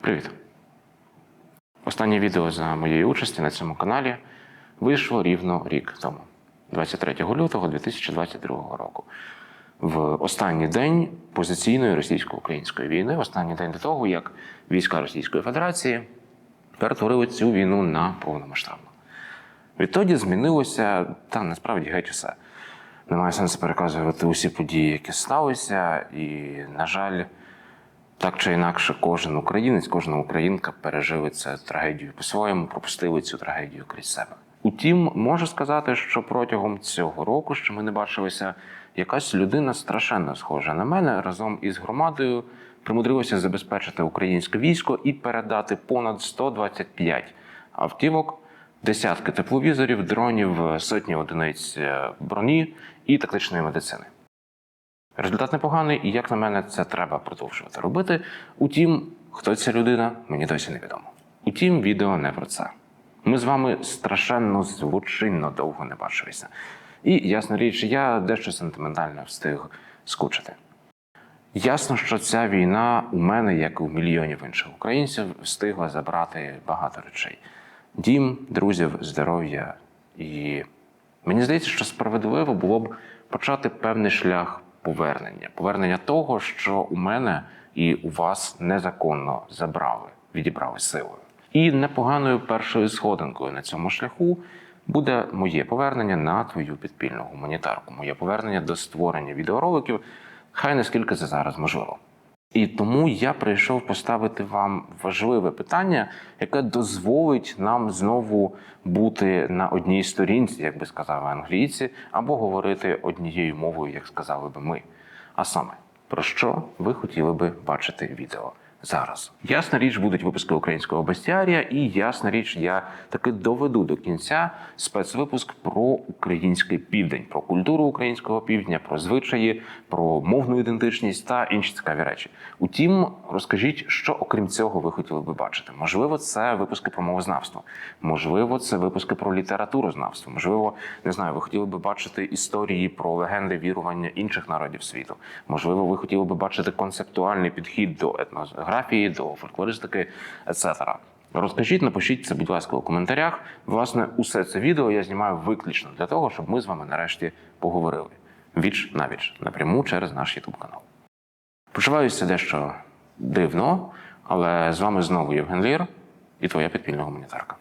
Привіт! Останнє відео за моєї участі на цьому каналі вийшло рівно рік тому, 23 лютого 2022 року. В останній день позиційної російсько-української війни, в останній день до того, як війська Російської Федерації перетворили цю війну на повномасштабну. Відтоді змінилося та насправді геть усе. Немає сенсу переказувати усі події, які сталися, і, на жаль, так чи інакше, кожен українець, кожна українка пережили цю трагедію по-своєму, пропустили цю трагедію крізь себе. Утім, можу сказати, що протягом цього року, що ми не бачилися, якась людина страшенно схожа на мене разом із громадою примудрилася забезпечити українське військо і передати понад 125 автівок, десятки тепловізорів, дронів, сотні одиниць е, броні і тактичної медицини. Результат непоганий, і як на мене, це треба продовжувати робити. Утім, хто ця людина, мені досі невідомо. Утім, відео не про це. Ми з вами страшенно злочинно довго не бачилися. І ясна річ, я дещо сентиментально встиг скучити. Ясно, що ця війна у мене, як і у мільйонів інших українців, встигла забрати багато речей: дім, друзів, здоров'я. І мені здається, що справедливо було б почати певний шлях повернення, повернення того, що у мене і у вас незаконно забрали, відібрали силою. І непоганою першою сходинкою на цьому шляху буде моє повернення на твою підпільну гуманітарку, моє повернення до створення відеороликів, хай наскільки це зараз можливо. І тому я прийшов поставити вам важливе питання, яке дозволить нам знову бути на одній сторінці, як би сказали англійці, або говорити однією мовою, як сказали би ми. А саме, про що ви хотіли би бачити відео зараз? Ясна річ, будуть випуски українського бестіарія, і ясна річ, я таки доведу до кінця спецвипуск про український південь, про культуру українського півдня, про звичаї, про мовну ідентичність та інші цікаві речі. Утім, розкажіть, що окрім цього ви хотіли би бачити? Можливо, це випуски про мовознавство, можливо, це випуски про літературознавство. Можливо, не знаю, ви хотіли би бачити історії про легенди вірування інших народів світу. Можливо, ви хотіли би бачити концептуальний підхід до етнографії, до фольклористики, etc. Розкажіть, напишіть це, будь ласка, у коментарях. Власне, усе це відео я знімаю виключно для того, щоб ми з вами нарешті поговорили віч на віч напряму через наш YouTube канал. Почуваюся дещо дивно, але з вами знову Євген Лір і твоя підпільна гуманітарка.